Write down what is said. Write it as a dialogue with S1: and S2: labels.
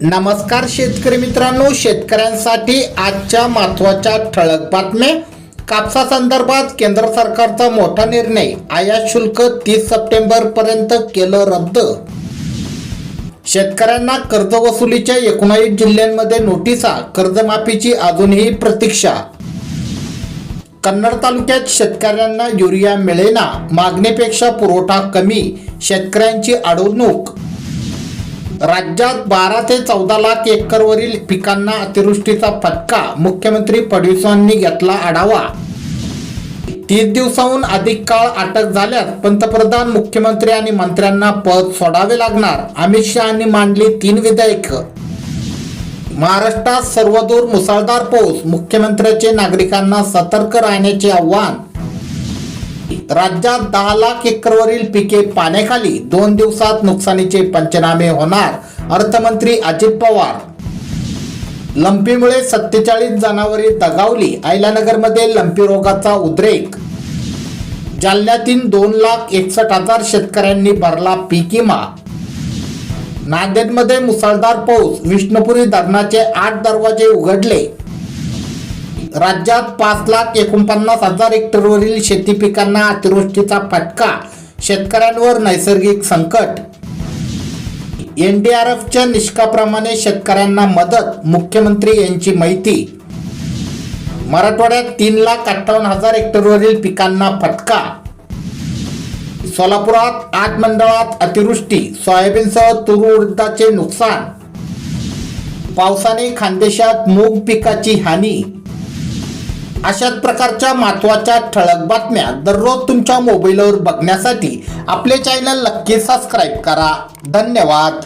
S1: नमस्कार शेतकरी मित्रांनो शेतकऱ्यांसाठी आजच्या महत्त्वाच्या ठळक बातम्या. कापसा संदर्भात केंद्र सरकारचा मोठा निर्णय आयात शुल्क तीस सप्टेंबर पर्यंत केलं रद्द. शेतकऱ्यांना कर्जवसुलीच्या एकोणावीस जिल्ह्यांमध्ये नोटिसा कर्जमाफीची अजूनही प्रतीक्षा. कन्नड तालुक्यात शेतकऱ्यांना युरिया मिळेना मागणीपेक्षा पुरवठा कमी शेतकऱ्यांची अडवणूक राज्यात बारा ते चौदा लाख एकरवरील पिकांना अतिवृष्टीचा फटका मुख्यमंत्री फडणवीसांनी घेतला आढावा. तीस दिवसाहून अधिक काळ अटक झाल्यास पंतप्रधान मुख्यमंत्री आणि मंत्र्यांना पद सोडावे लागणार अमित शहानी मांडली तीन विधेयक. महाराष्ट्रात सर्वदूर मुसळधार पाऊस मुख्यमंत्र्यांचे नागरिकांना सतर्क राहण्याचे आव्हान राज्यात दहा लाख एकरवरील पिके पाण्याखाली दोन दिवसात नुकसानीचे पंचनामे होणार अर्थमंत्री अजित पवार. लंपीमुळे सत्तेचाळीस जनावरे दगावली आयलानगरमध्ये लंपी रोगाचा उद्रेक. जालन्यातील दोन लाख एकसष्ट हजार शेतकऱ्यांनी भरला पीक विमा. नांदेडमध्ये मुसळधार पाऊस विष्णुपुरी धरणाचे आठ दरवाजे उघडले. राज्यात पाच लाख एकोणपन्नास हजार हेक्टरवरील शेती पिकांना अतिवृष्टीचा फटका. शेतकऱ्यांवर नैसर्गिक संकट. एनडीआरएफच्या निष्काप्रमाणे शेतकऱ्यांना मदत मुख्यमंत्री यांची माहिती. मराठवाड्यात तीन लाख अठ्ठावन्न हजार हेक्टरवरील पिकांना फटका. सोलापुरात आठ मंडळात अतिवृष्टी सोयाबीनसह तूर उडदाचे नुकसान. पावसाने खानदेशात मूग पिकाची हानी. अशाच प्रकारच्या महत्त्वाच्या ठळक बातम्या दररोज तुमच्या मोबाईलवर बघण्यासाठी आपले चॅनल नक्की सबस्क्राईब करा. धन्यवाद.